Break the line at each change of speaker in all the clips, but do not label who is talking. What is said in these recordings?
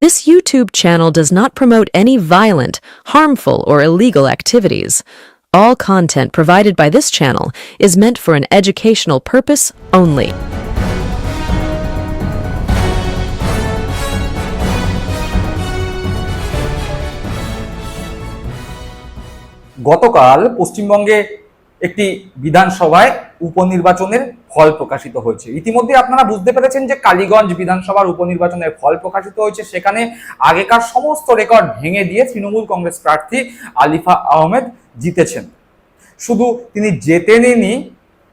This YouTube channel does not promote any violent, harmful, or illegal activities. All content provided by this channel is meant for an educational purpose only.
গতকাল পশ্চিমবঙ্গে একটি বিধানসভায় উপনির্বাচনের ফল প্রকাশিত হয়েছে। ইতিমধ্যে আপনারা বুঝতে পেরেছেন যে কালীগঞ্জ বিধানসভার উপনির্বাচনের ফল প্রকাশিত হয়েছে। সেখানে আগেকার সমস্ত রেকর্ড ভেঙে দিয়ে তৃণমূল কংগ্রেস প্রার্থী আলিফা আহমেদ জিতেছেন। শুধু তিনি জেতেনেনি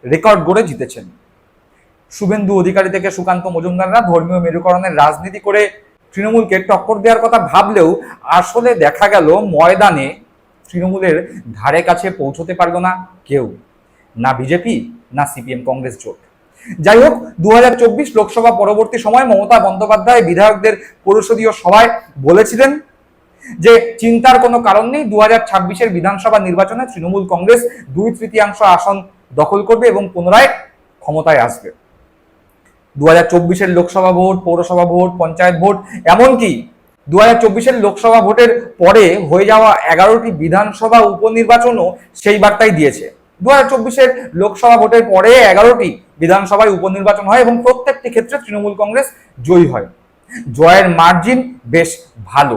রেকর্ড গড়ে জিতেছেন। শুভেন্দু অধিকারী থেকে সুকান্ত মজুমদাররা ধর্মীয় মেরুকরণের রাজনীতি করে তৃণমূলকে টক্কর দেওয়ার কথা ভাবলেও আসলে দেখা গেল ময়দানে তৃণমূলের ধারে কাছে পৌঁছতে পারল না কেউ। না বিজেপি, না সিপিএম কংগ্রেস জোট। যাই হোক দু হাজার চব্বিশ লোকসভা পরবর্তী সময় মমতা বন্দ্যোপাধ্যায় বিধায়কদের পরিষদীয় সভায় বলেছিলেন যে, চিন্তার কোনো কারণ নেই দু হাজার বিধানসভা নির্বাচনে তৃণমূল কংগ্রেস দুই তৃতীয়াংশ আসন দখল করবে এবং পুনরায় ক্ষমতায় আসবে। দু হাজার লোকসভা ভোট, পৌরসভা ভোট, পঞ্চায়েত ভোট, এমনকি দু হাজার চব্বিশের লোকসভা ভোটের পরে হয়ে যাওয়া এগারোটি বিধানসভা উপনির্বাচনও সেই বার্তাই দিয়েছে। দু হাজার লোকসভা ভোটের পরে এগারোটি বিধানসভায় উপনির্বাচন হয় এবং প্রত্যেকটি ক্ষেত্রে তৃণমূল কংগ্রেস জয়ী হয়। জয়ের মার্জিন বেশ ভালো,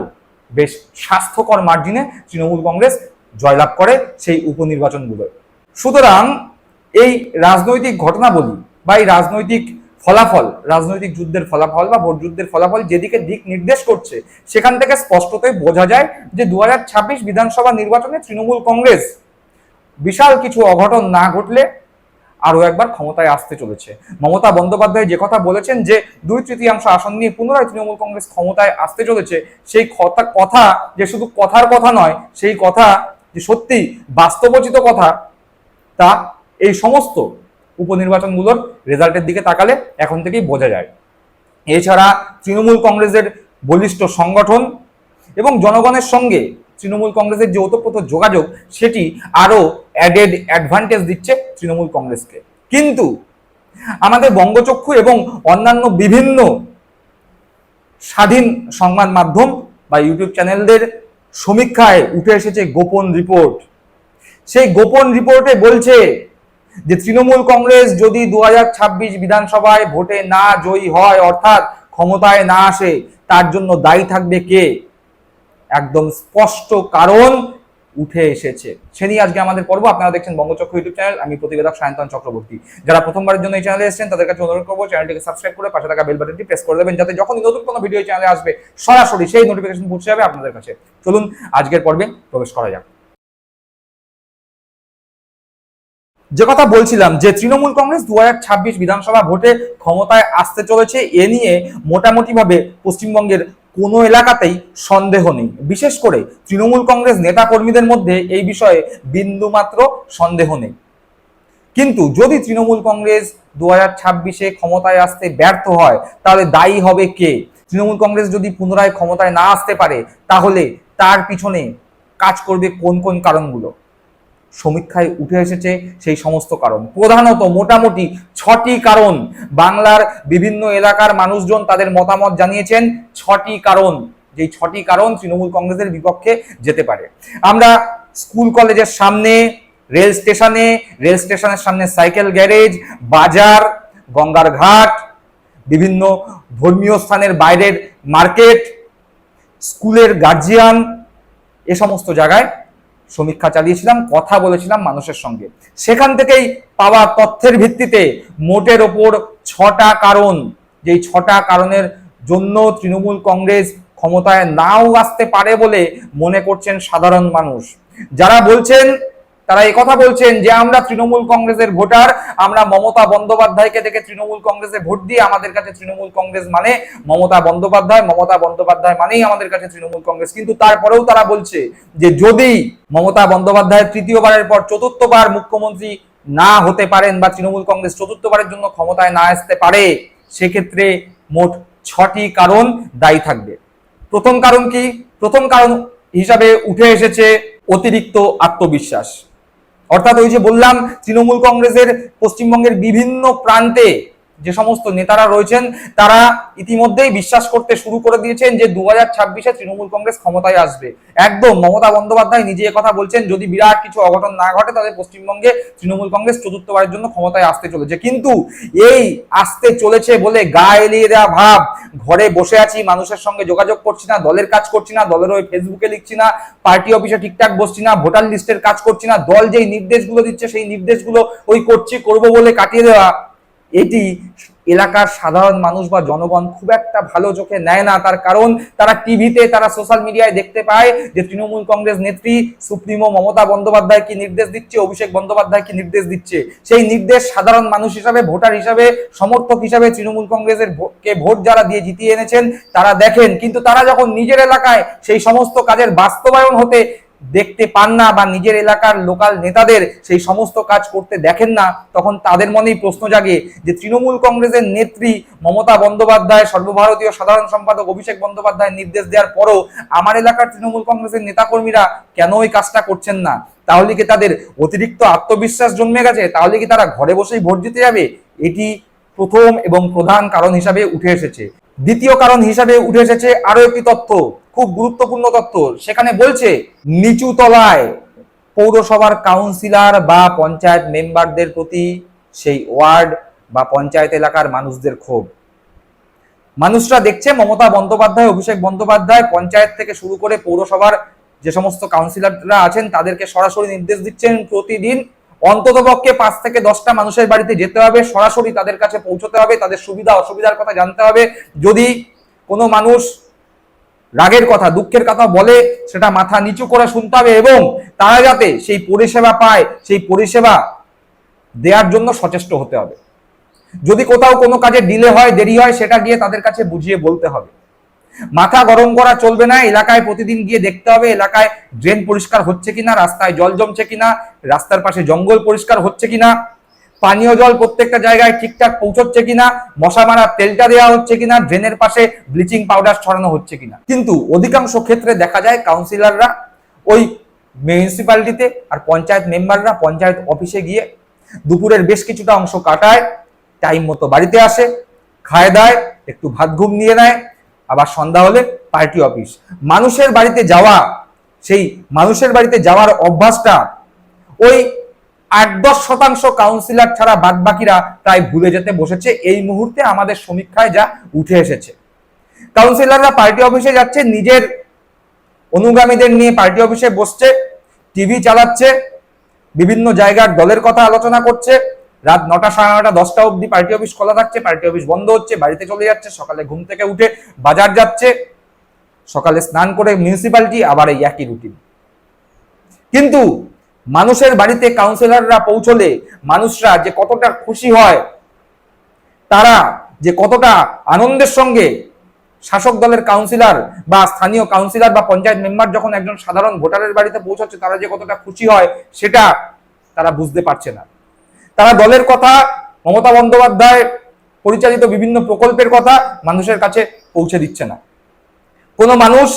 বেশ স্বাস্থ্যকর মার্জিনে তৃণমূল কংগ্রেস জয়লাভ করে সেই উপনির্বাচনগুলো সুতরাং এই রাজনৈতিক ঘটনাবলী বা এই রাজনৈতিক ফলাফল, রাজনৈতিক যুদ্ধের ফলাফল বা ভোট যুদ্ধের ফলাফল যেদিকে দিক নির্দেশ করছে, সেখান থেকে স্পষ্টতই বোঝা যায় যে দু হাজার ছাব্বিশ বিধানসভা নির্বাচনে তৃণমূল কংগ্রেস বিশাল কিছু অঘটন না ঘটলে আরও একবার ক্ষমতায় আসতে চলেছে। মমতা বন্দ্যোপাধ্যায় যে কথা বলেছেন যে দুই তৃতীয়াংশ আসন নিয়ে পুনরায় তৃণমূল কংগ্রেস ক্ষমতায় আসতে চলেছে, সেই কথা কথা যে শুধু কথার কথা নয়, সেই কথা যে সত্যি বাস্তবচিত কথা, তা এই সমস্ত উপনির্বাচনগুলোর রেজাল্টের দিকে তাকালে এখন থেকেই বোঝা যায়। এছাড়া তৃণমূল কংগ্রেসের বলিষ্ঠ সংগঠন এবং জনগণের সঙ্গে তৃণমূল কংগ্রেসের যে ওতপ্রোত যোগাযোগ, সেটি আরও অ্যাডেড অ্যাডভান্টেজ দিচ্ছে তৃণমূল কংগ্রেসকে। কিন্তু আমাদের বঙ্গচক্ষু এবং অন্যান্য বিভিন্ন স্বাধীন সংবাদ মাধ্যম বা ইউটিউব চ্যানেলদের সমীক্ষায় উঠে এসেছে গোপন রিপোর্ট। সেই গোপন রিপোর্টে বলছে যে তৃণমূল কংগ্রেস যদি দু হাজার ছাব্বিশ বিধানসভায় ভোটে না জয়ী হয়, অর্থাৎ ক্ষমতায় না আসে, তার জন্য দায়ী থাকবে কে? একদম স্পষ্ট কারণ উঠে এসেছে। সে নিয়ে আজকে আমাদের পর্ব, আপনারা দেখছেন বঙ্গচক্র ইউটিউব চ্যানেল, আমি প্রতিবেদক সায়ন্তন চক্রবর্তী। যারা প্রথমবারের জন্য এই চ্যানেলে এসেছেন, তাদের কাছে অনুরোধ করব, চ্যানেলটিকে সাবস্ক্রাইব করে পাশে থাকা বেল বাটনটি প্রেস করে দেবেন, যাতে যখনই নতুন কোনো ভিডিও চ্যানেলে আসবে, সরাসরি সেই নোটিফিকেশন পৌঁছে যাবে আপনাদের কাছে। চলুন, আজকের পর্বে প্রবেশ করা যাক। যে কথা বলছিলাম যে তৃণমূল কংগ্রেস দু হাজার ছাব্বিশ বিধানসভা ভোটে ক্ষমতায় আসতে চলেছে, এ নিয়ে মোটামুটিভাবে পশ্চিমবঙ্গের কোনো এলাকাতেই সন্দেহ নেই। বিশেষ করে তৃণমূল কংগ্রেস নেতা কর্মীদের মধ্যে এই বিষয়ে বিন্দুমাত্র সন্দেহ নেই। কিন্তু যদি তৃণমূল কংগ্রেস দু হাজার ছাব্বিশে ক্ষমতায় আসতে ব্যর্থ হয়, তাহলে দায়ী হবে কে? তৃণমূল কংগ্রেস যদি পুনরায় ক্ষমতায় না আসতে পারে, তাহলে তার পিছনে কাজ করবে কোন কোন কারণগুলো? সমীক্ষায় উঠে এসেছে সেই সমস্ত কারণ। প্রধানত মোটামুটি ছটি কারণ। বাংলার বিভিন্ন এলাকার মানুষজন তাদের মতামত জানিয়েছেন, ছটি কারণ। যেই ছটি কারণ তৃণমূল কংগ্রেসের বিপক্ষে যেতে পারে। আমরা স্কুল কলেজের সামনে, রেল স্টেশনে, রেল স্টেশনের সামনে সাইকেল গ্যারেজ, বাজার, গঙ্গার ঘাট, বিভিন্ন ধর্মীয় স্থানের বাইরের মার্কেট, স্কুলের গার্জিয়ান, এ সমস্ত জায়গায় সমীক্ষা চালিয়েছিলাম, কথা বলেছিলাম মানুষের সঙ্গে। সেখান থেকেই পাওয়া তথ্যের ভিত্তিতে মোটের ওপর ছটা কারণ, যেই ছটা কারণের জন্য তৃণমূল কংগ্রেস ক্ষমতায় নাও আসতে পারে বলে মনে করছেন সাধারণ মানুষ। যারা বলছেন তারা কথা বলছেন যে আমরা তৃণমূল কংগ্রেসের ভোটার, আমরা মমতা বন্দ্যোপাধ্যায়কে দেখে তৃণমূল কংগ্রেসে ভোট দিয়ে আমাদের কাছে তৃণমূল কংগ্রেস মানে মমতা বন্দ্যোপাধ্যায় মমতা বন্দ্যোপাধ্যায় মানেই আমাদের কাছে তৃণমূল কংগ্রেস। কিন্তু তারপরেও তারা বলছে যে যদি মমতা বন্দ্যোপাধ্যায় তৃতীয়বারের পর চতুর্থবার মুখ্যমন্ত্রী না হতে পারেন বা তৃণমূল কংগ্রেস চতুর্থবারের জন্য ক্ষমতায় না আসতে পারে, সেক্ষেত্রে মোট ছটি কারণ দায়ী থাকবে। প্রথম কারণ কি? প্রথম কারণ হিসাবে উঠে এসেছে অতিরিক্ত আত্মবিশ্বাস। অর্থাৎ ওই যে বললাম তৃণমূল কংগ্রেসের পশ্চিমবঙ্গের বিভিন্ন প্রান্তে যে সমস্ত নেতারা রয়েছেন, তারা ইতিমধ্যেই বিশ্বাস করতে শুরু করে দিয়েছেন যে দু হাজার ছাব্বিশে তৃণমূল কংগ্রেস ক্ষমতায় আসবে। একদম মমতা বন্দ্যোপাধ্যায় নিজে কথা বলছেন, যদি বিরাট কিছু অঘটন না ঘটে, তাহলে পশ্চিমবঙ্গে তৃণমূল কংগ্রেস চতুর্থবারের জন্য ক্ষমতায় আসতে চলেছে। কিন্তু এই আসতে চলেছে বলে গা এলিয়ে দেওয়া ভাব, ঘরে বসে আছি, মানুষের সঙ্গে যোগাযোগ করছি না, দলের কাজ করছি না, দলের ওই ফেসবুকে লিখছি না, পার্টি অফিসে ঠিকঠাক বসছি না, ভোটার লিস্টের কাজ করছি না, দল যেই নির্দেশগুলো দিচ্ছে, সেই নির্দেশগুলো ওই করছি, করব বলে কাটিয়ে দেওয়া এটি এলাকার সাধারণ মানুষ বা জনগণ খুব একটা ভালো চোখে নেয় না। তার কারণ, তারা টিভিতে তারা সোশ্যাল মিডিয়ায় দেখতে পায় যে তৃণমূল কংগ্রেস নেত্রী সুপ্রিমো মমতা বন্দ্যোপাধ্যায় কি নির্দেশ দিচ্ছে, অভিষেক বন্দ্যোপাধ্যায় কি নির্দেশ দিচ্ছে? সেই নির্দেশ সাধারণ মানুষ হিসাবে, ভোটার হিসাবে, সমর্থক হিসাবে তৃণমূল কংগ্রেসের কে ভোট যারা দিয়ে জিতিয়ে এনেছেন, তারা দেখেন। কিন্তু তারা যখন নিজের এলাকায় সেই সমস্ত কাজের বাস্তবায়ন হতে দেখতে পান না বা নিজের এলাকার লোকাল নেতাদের সেই সমস্ত কাজ করতে দেখেন না, তখন তাদের মনেই প্রশ্ন জাগে যে তৃণমূল কংগ্রেসের নেত্রী মমতা বন্দ্যোপাধ্যায়, সর্বভারতীয় সাধারণ সম্পাদক অভিষেক বন্দ্যোপাধ্যায় নির্দেশ দেওয়ার পরও আমার এলাকার তৃণমূল কংগ্রেসের নেতাকর্মীরা কেন ওই কাজটা করছেন না? তাহলে কি তাদের অতিরিক্ত আত্মবিশ্বাস জন্মে গেছে? তাহলে কি তারা ঘরে বসেই ভোট দিতে যাবে? এটি প্রথম এবং প্রধান কারণ হিসাবে উঠে এসেছে। দ্বিতীয় কারণ হিসাবে উঠে এসেছে আরও একটি তথ্য। খুব গুরুত্বপূর্ণ তথ্য সেখানে বলছে নিচু তলায় পৌরসভার কাউন্সিলর বা পঞ্চায়েত মেম্বারদের প্রতি সেই ওয়ার্ড বা পঞ্চায়েত এলাকার মানুষদের ক্ষোভ। মানুষরা দেখছে মমতা বন্দ্যোপাধ্যায়, অভিষেক বন্দ্যোপাধ্যায় পঞ্চায়েত থেকে শুরু করে পৌরসভার যে সমস্ত কাউন্সিলররা আছেন, তাদেরকে সরাসরি নির্দেশ দিচ্ছেন প্রতিদিন। অন্ততপক্ষে পাঁচ থেকে দশটা মানুষের বাড়িতে যেতে হবে, সরাসরি তাদের কাছে পৌঁছতে হবে, তাদের সুবিধা অসুবিধার কথা জানতে হবে। যদি কোনো মানুষ রাগের কথা, দুঃখের কথা বলে সেটা মাথা নিচু করে শুনতে হবে এবং তারা যাতে সেই পরিষেবা পায়, সেই পরিষেবা দেওয়ার জন্য সচেষ্ট হতে হবে। যদি কোথাও কোনো কাজে ডিলে হয়, দেরি হয়, সেটা গিয়ে তাদের কাছে বুঝিয়ে বলতে হবে। মাথা গরম করা চলবে না, এলাকায় প্রতিদিন গিয়ে দেখতে হবে এলাকায় ড্রেন পরিষ্কার হচ্ছে কিনা, রাস্তায় জল জমছে কিনা, রাস্তার পাশে জঙ্গল পরিষ্কার হচ্ছে কিনা। পানীয় জল প্রত্যেকটা জায়গায় ঠিকঠাক পৌঁছচ্ছে কিনা, মশা মারা তেলটা দেওয়া হচ্ছে কিনা, ড্রেনের পাশে ব্লিচিং পাউডার ছড়ানো হচ্ছে কিনা। কিন্তু অধিকাংশ ক্ষেত্রে দেখা যায় কাউন্সিলররা ওই মিউনিসিপ্যালিটিতে আর পঞ্চায়েত মেম্বাররা পঞ্চায়েত অফিসে গিয়ে দুপুরের বেশ কিছুটা অংশ কাটায়, টাইম মতো বাড়িতে আসে, খায় দায়, একটু ভাত ঘুম নিয়ে নেয়, আবার সন্ধ্যা হলে পার্টি অফিস। মানুষের বাড়িতে যাওয়া, সেই মানুষের বাড়িতে যাওয়ার অভ্যাসটা ওই আট দশ শতাংশ কাউন্সিলর ছাড়া বাদ বাকিরা প্রায় ভুলে যেতে বসেছে। এই মুহূর্তে আমাদের সমীক্ষায় যা উঠে এসেছে। কাউন্সিলররা পার্টি অফিসে যাচ্ছে, নিজের অনুগামীদের নিয়ে পার্টি অফিসে বসছে টিভি চালাচ্ছে, বিভিন্ন জায়গার দলের কথা আলোচনা করছে। রাত নটা সাড়ে নটা দশটা অবধি পার্টি অফিস খোলা থাকছে পার্টি অফিস বন্ধ হচ্ছে, বাড়িতে চলে যাচ্ছে, সকালে ঘুম থেকে উঠে বাজার যাচ্ছে, সকালে স্নান করে মিউনিসিপ্যালিটি আবার এই একই রুটিন কিন্তু মানুষের বাড়িতে কাউন্সিলররা পৌঁছলে মানুষরা যে কতটা খুশি হয়, তারা যে কতটা আনন্দের সঙ্গে শাসক দলের কাউন্সিলর বা স্থানীয় কাউন্সিলর বা পঞ্চায়েত মেম্বার যখন একজন সাধারণ ভোটারের বাড়িতে পৌঁছাচ্ছে, তারা যে কতটা খুশি হয় সেটা তারা বুঝতে পারছে না। তারা দলের কথা, মমতা বন্দ্যোপাধ্যায় পরিচালিত বিভিন্ন প্রকল্পের কথা মানুষের কাছে পৌঁছে দিচ্ছে না। কোনো মানুষ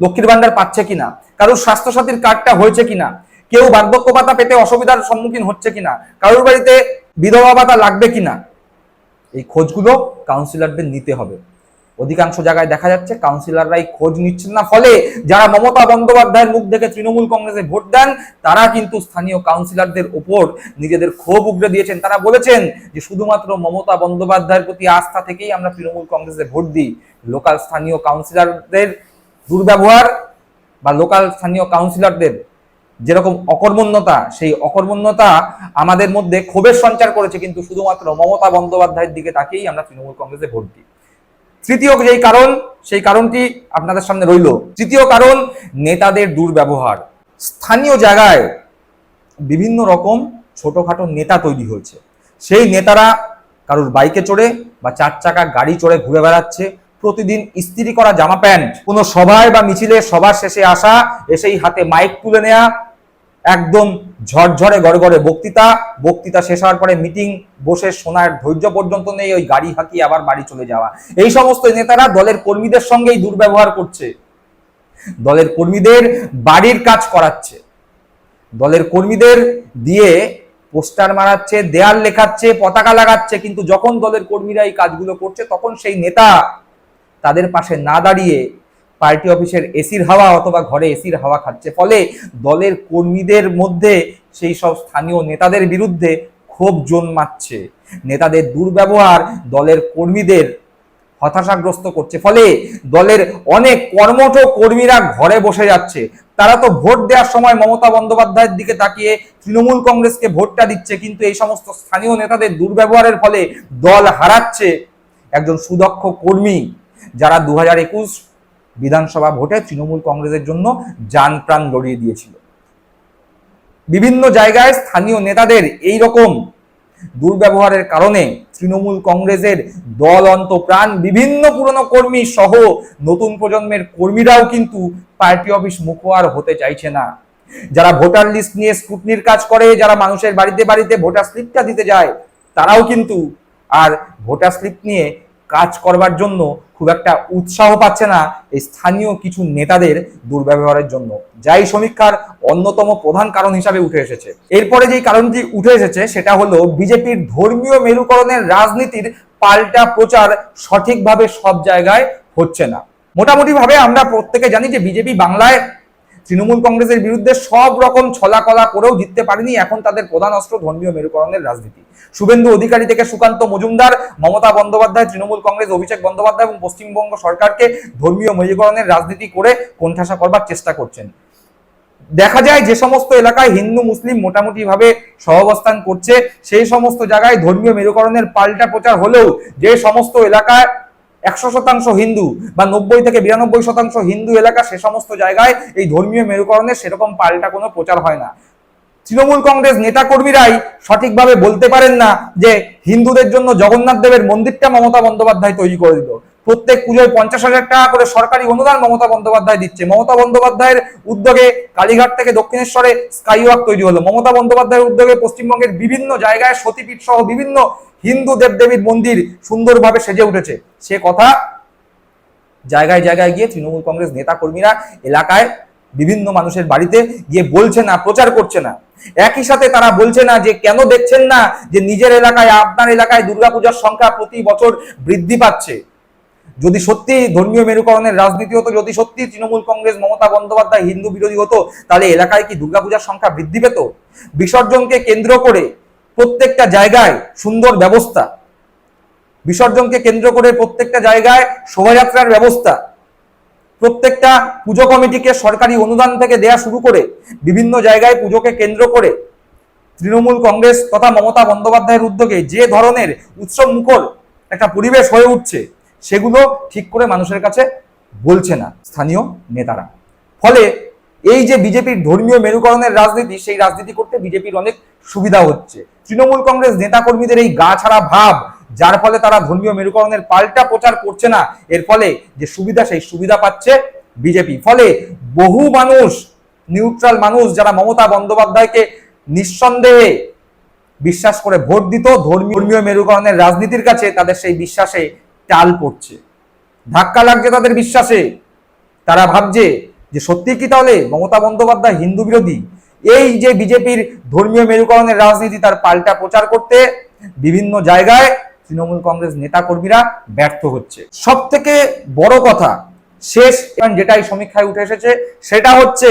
লক্ষ্মীর ভান্ডার পাচ্ছে কিনা? কারোর স্বাস্থ্যসাথীর কার্ডটা হয়েছে কিনা? কেউ বার্ধক্য ভাতা পেতে অসুবিধার সম্মুখীন হচ্ছে কিনা? কারোর বাড়িতে বিধবা ভাতা লাগবে কিনা? এই খোঁজগুলো কাউন্সিলরদের নিতে হবে। অধিকাংশ জায়গায় দেখা যাচ্ছে কাউন্সিলররাই খোঁজ নিচ্ছেন না। ফলে যারা মমতা বন্দ্যোপাধ্যায়ের মুখ দেখে তৃণমূল কংগ্রেসে ভোট দেন, তারা কিন্তু স্থানীয় কাউন্সিলরদের ওপর নিজেদের ক্ষোভ উগড়ে দিয়েছেন। তারা বলেছেন যে শুধুমাত্র মমতা বন্দ্যোপাধ্যায়ের প্রতি আস্থা থেকেই আমরা তৃণমূল কংগ্রেসে ভোট দিই। লোকাল স্থানীয় কাউন্সিলরদের দুর্ব্যবহার বা লোকাল স্থানীয় কাউন্সিলরদের যেরকম অকর্মণ্যতা, সেই অকর্মণ্যতা আমাদের মধ্যে ক্ষোভের সঞ্চার করেছে, কিন্তু শুধুমাত্র মমতা বন্দ্যোপাধ্যায়ের দিকে তাকেই আমরা তৃণমূল কংগ্রেসে ভোট দিই। তৃতীয় যেই কারণ, সেই কারণটি আপনাদের সামনে রইল। তৃতীয় কারণ, নেতাদের দুর্ব্যবহার। স্থানীয় জায়গায় বিভিন্ন রকম ছোটখাটো নেতা তৈরি হয়েছে। সেই নেতারা কারোর বাইকে চড়ে বা চার চাকা গাড়ি চড়ে ঘুরে বেড়াচ্ছে, প্রতিদিন ইস্ত্রি করা জামা প্যান্ট, কোনো সভায় বা মিছিলে সবার শেষে আসা, এসেই হাতে মাইক তুলে নেয়া একদম ঝরঝরে গড়ে বক্তৃতা। বক্তৃতা শেষ হওয়ার পরে মিটিং বসে শোনার ধৈর্য পর্যন্ত নেই ওই গাড়ি হাঁকিয়ে আবার বাড়ি চলে যাওয়া। এই সমস্ত নেতারা দলের কর্মীদের সঙ্গেই দুর্ব্যবহার করছে। দলের কর্মীদের বাড়ির কাজ করাচ্ছে। দলের কর্মীদের দিয়ে পোস্টার মারাচ্ছে, দেয়াল লেখাচ্ছে, পতাকা লাগাচ্ছে, কিন্তু যখন দলের কর্মীরা এই কাজগুলো করছে, তখন সেই নেতা তাদের পাশে না দাঁড়িয়ে পার্টি অফিসের এসির হাওয়া অথবা ঘরে এসির হাওয়া খাচ্ছে। ফলে দলের কর্মীদের মধ্যে সেই সব স্থানীয় নেতাদের বিরুদ্ধে ক্ষোভ জন্মাচ্ছে। নেতাদের দুর্ব্যবহার দলের কর্মীদের হতাশাগ্রস্ত করছে। ফলে দলের অনেক কর্মঠ কর্মীরা ঘরে বসে যাচ্ছে। তারা তো ভোট দেওয়ার সময় মমতা বন্দ্যোপাধ্যায়ের দিকে তাকিয়ে তৃণমূল কংগ্রেসকে ভোটটা দিচ্ছে, কিন্তু এই সমস্ত স্থানীয় নেতাদের দুর্ব্যবহারের ফলে দল হারাচ্ছে একজন সুদক্ষ কর্মী, যারা দু হাজার একুশ বিধানসভা ভোটে তৃণমূল কংগ্রেসের জন্য যান প্রাণ লড়িয়ে দিয়েছিল। বিভিন্ন জায়গায় স্থানীয় নেতাদের এই রকম দুর্ব্যবহারের কারণে তৃণমূল কংগ্রেসের দল অন্ত প্রাণ বিভিন্ন পুরনো কর্মী সহ নতুন প্রজন্মের কর্মীরাও কিন্তু পার্টি অফিস মুখোয়ার হতে চাইছে না। যারা ভোটার লিস্ট নিয়ে স্ক্রুটনির কাজ করে, যারা মানুষের বাড়িতে বাড়িতে ভোটার স্লিপটা দিতে যায়, তারাও কিন্তু আর ভোটার স্লিপ নিয়ে কাজ করবার জন্য খুব একটা উৎসাহ পাচ্ছে না এই স্থানীয় কিছু নেতাদের দুর্ব্যবহারের জন্য। যাই সমীক্ষার অন্যতম প্রধান কারণ হিসাবে উঠে এসেছে। এরপরে যেই কারণটি উঠে এসেছে সেটা হলো বিজেপির ধর্মীয় মেরুকরণের রাজনীতির পাল্টা প্রচার সঠিকভাবে সব জায়গায় হচ্ছে না। মোটামুটি ভাবে আমরা প্রত্যেকে জানি যে বিজেপি বাংলায় তৃণমূল কংগ্রেসের বিরুদ্ধে সব রকম ছলাকলা করেও জিততে পারেনি এখন তাদের প্রধান অস্ত্র ধর্মীয় মেরুকরণের রাজনীতি। শুভেন্দু অধিকারী থেকে সুকান্ত মজুমদার, মমতা বন্দ্যোপাধ্যায়, তৃণমূল কংগ্রেস, অভিষেক বন্দ্যোপাধ্যায় এবং পশ্চিমবঙ্গ সরকারকে ধর্মীয় মেরুকরণের রাজনীতি করে কোণঠাসা করবার চেষ্টা করছেন। দেখা যায় যে সমস্ত এলাকায় হিন্দু, মুসলিম মোটামুটি ভাবে সহাবস্থান করছে, সেই সমস্ত জায়গায় ধর্মীয় মেরুকরণের পাল্টা প্রচার হলেও যে সমস্ত এলাকায় একশো শতাংশ হিন্দু বা নব্বই থেকে বিরানব্বই শতাংশ হিন্দু এলাকা সে সমস্ত জায়গায় এই ধর্মীয় মেরুকরণের সেরকম পাল্টা কোনো প্রচার হয় না। তৃণমূল কংগ্রেস নেতাকর্মীরাই সঠিকভাবে বলতে পারেন না যে হিন্দুদের জন্য জগন্নাথ দেবের মন্দিরটা মমতা বন্দ্যোপাধ্যায় তৈরি করে দিল। প্রত্যেক পুজোয় পঞ্চাশ হাজার টাকা করে সরকারি অনুদান মমতা বন্দ্যোপাধ্যায় দিচ্ছে। মমতা বন্দ্যোপাধ্যায়ের উদ্যোগে কালীঘাট থেকে দক্ষিণেশ্বরে স্কাইওয়াক তৈরি হলো। মমতা বন্দ্যোপাধ্যায়ের উদ্যোগে পশ্চিমবঙ্গের বিভিন্ন জায়গায় সতীপীঠ সহ বিভিন্ন হিন্দু দেবদেবীর মন্দির সুন্দরভাবে সেজে উঠেছে। সে কথা জায়গায় জায়গায় গিয়ে তৃণমূল কংগ্রেস নেতা কর্মীরা এলাকায় বিভিন্ন মানুষের বাড়িতে গিয়ে বলছে না, প্রচার করছে না। একই সাথে তারা বলছে না যে কেন দেখছেন না যে নিজের এলাকায়, আপনার এলাকায় দুর্গাপূজার সংখ্যা প্রতি বছর বৃদ্ধি পাচ্ছে। যদি সত্যি ধর্মীয় মেরুকরণের রাজনীতি হতো, যদি সত্যি তৃণমূল কংগ্রেস, মমতা বন্দ্যোপাধ্যায় হিন্দু বিরোধী হতো, তাহলে এলাকায় কি দুর্গাপূজার সংখ্যা বৃদ্ধি পেত? বিসর্জনকে কেন্দ্র করে প্রত্যেকটা জায়গায় সুন্দর ব্যবস্থা। বিসর্জনকে কেন্দ্র করে প্রত্যেকটা জায়গায় শোভাযাত্রার ব্যবস্থা। প্রত্যেকটা পুজো কমিটিকে সরকারি অনুদান থেকে দেয়া শুরু করে, বিভিন্ন জায়গায় পুজোকে কেন্দ্র করে তৃণমূল কংগ্রেস তথা মমতা বন্দ্যোপাধ্যায়ের উদ্যোগে যে ধরনের উৎসব মুখর একটা পরিবেশ হয়ে উঠছে সেগুলো ঠিক করে মানুষের কাছে বলছে না স্থানীয় নেতারা। ফলে এই যে বিজেপির ধর্মীয় মেরুকরণের রাজনীতি, সেই রাজনীতি করতে বিজেপির অনেক সুবিধা হচ্ছে। তৃণমূল কংগ্রেস নেতাকর্মীদের এই গা ছাড়া ভাব, যার ফলে তারা ধর্মীয় মেরুকরণের পাল্টা প্রচার করছে না, এর ফলে যে সুবিধা, সেই সুবিধা পাচ্ছে বিজেপি। ফলে বহু মানুষ নিউট্রাল মানুষ যারা মমতা বন্দ্যোপাধ্যায়কে নিঃসন্দেহে বিশ্বাস করে ভোট দিত, ধর্মীয় ধর্মীয় মেরুকরণের রাজনীতির কাছে তাদের সেই বিশ্বাসে টাল পড়ছে। ধাক্কা লাগছে তাদের বিশ্বাসে। তারা ভাবছে যে সত্যি কি তাহলে মমতা বন্দ্যোপাধ্যায় হিন্দু বিরোধী? এই যে বিজেপির ধর্মীয় মেরুকরণের রাজনীতি তার পাল্টা প্রচার করতে বিভিন্ন জায়গায় তৃণমূল কংগ্রেস নেতাকর্মীরা ব্যর্থ হচ্ছে। সব থেকে বড় কথা, শেষ যেটাই সমীক্ষায় উঠে এসেছে, সেটা হচ্ছে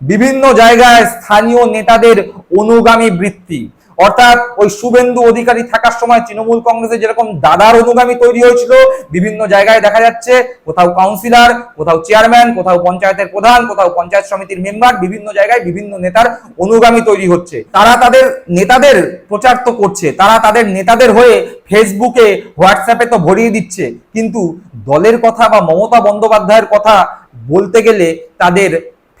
বিভিন্ন জায়গায় স্থানীয় নেতাদের অনুগামী বৃত্তি। অর্থাৎ ওই শুভেন্দু অধিকারী থাকার সময় তৃণমূল কংগ্রেসে যেরকম দাদার অনুগামী তৈরি হয়েছিল, বিভিন্ন জায়গায় দেখা যাচ্ছে, কোথাও কাউন্সিলর কোথাও চেয়ারম্যান কোথাও পঞ্চায়েতের প্রধান, কোথাও পঞ্চায়েত সমিতির মেম্বার বিভিন্ন জায়গায় বিভিন্ন নেতার অনুগামী তৈরি হচ্ছে। তারা তাদের নেতাদের প্রচার তো করছে, তারা তাদের নেতাদের হয়ে ফেসবুকে, হোয়াটসঅ্যাপে তো ভরিয়ে দিচ্ছে। কিন্তু দলের কথা বা মমতা বন্দ্যোপাধ্যায়ের কথা বলতে গেলে তাদের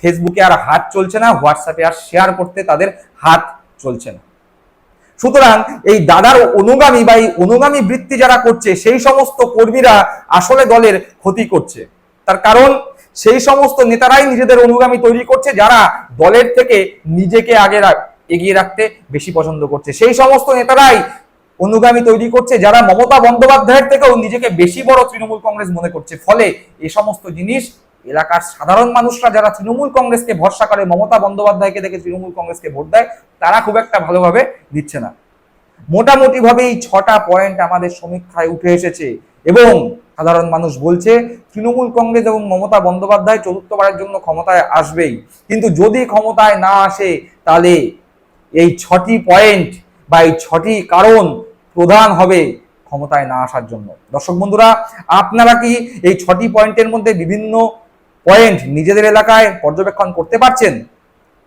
ফেসবুকে আর হাত চলছে না, হোয়াটসঅ্যাপে আর শেয়ার করতে তাদের হাত চলছে না। সুতরাং এই দাদার অনুগামী বা এই অনুগামী বৃত্তি যারা করছে, সেই সমস্ত কর্মীরা আসলে দলের ক্ষতি করছে। তার কারণ, সেই সমস্ত নেতারাই নিজেদের অনুগামী তৈরি করছে, যারা দলের থেকে নিজেকে আগে এগিয়ে রাখতে বেশি পছন্দ করছে। সেই সমস্ত নেতারাই অনুগামী তৈরি করছে, যারা মমতা বন্দ্যোপাধ্যায়ের থেকেও নিজেকে বেশি বড় তৃণমূল কংগ্রেস মনে করছে। ফলে এই সমস্ত জিনিস এলাকার সাধারণ মানুষরা যারা তৃণমূল কংগ্রেসকে ভরসা করে, মমতা বন্দ্যোপাধ্যায়কে দেখে তৃণমূল কংগ্রেসকে ভোট দেয়, তারা খুব একটা ভালোভাবে দিচ্ছে না। মোটামুটি ভাবে এই ছটা পয়েন্ট আমাদের সমীক্ষায় উঠে এসেছে এবং সাধারণ মানুষ বলছে, তৃণমূল কংগ্রেস এবং মমতা বন্দ্যোপাধ্যায় চতুর্থবারের জন্য ক্ষমতায় আসবেই। কিন্তু যদি ক্ষমতায় না আসে, তাহলে এই ছটি পয়েন্ট বা এই ছটি কারণ প্রধান হবে ক্ষমতায় না আসার জন্য। দর্শক বন্ধুরা, আপনারা কি এই ছটি পয়েন্টের মধ্যে বিভিন্ন পয়েন্ট নিজেদের এলাকায় পর্যবেক্ষণ করতে পারছেন?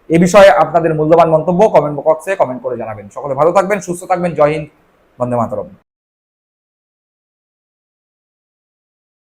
এ বিষয়ে আপনাদের মূল্যবান মন্তব্য কমেন্ট বক্সে কমেন্ট করে জানাবেন। সকলে ভালো থাকবেন, সুস্থ থাকবেন। জয় হিন্দ, বন্দে মাতরম।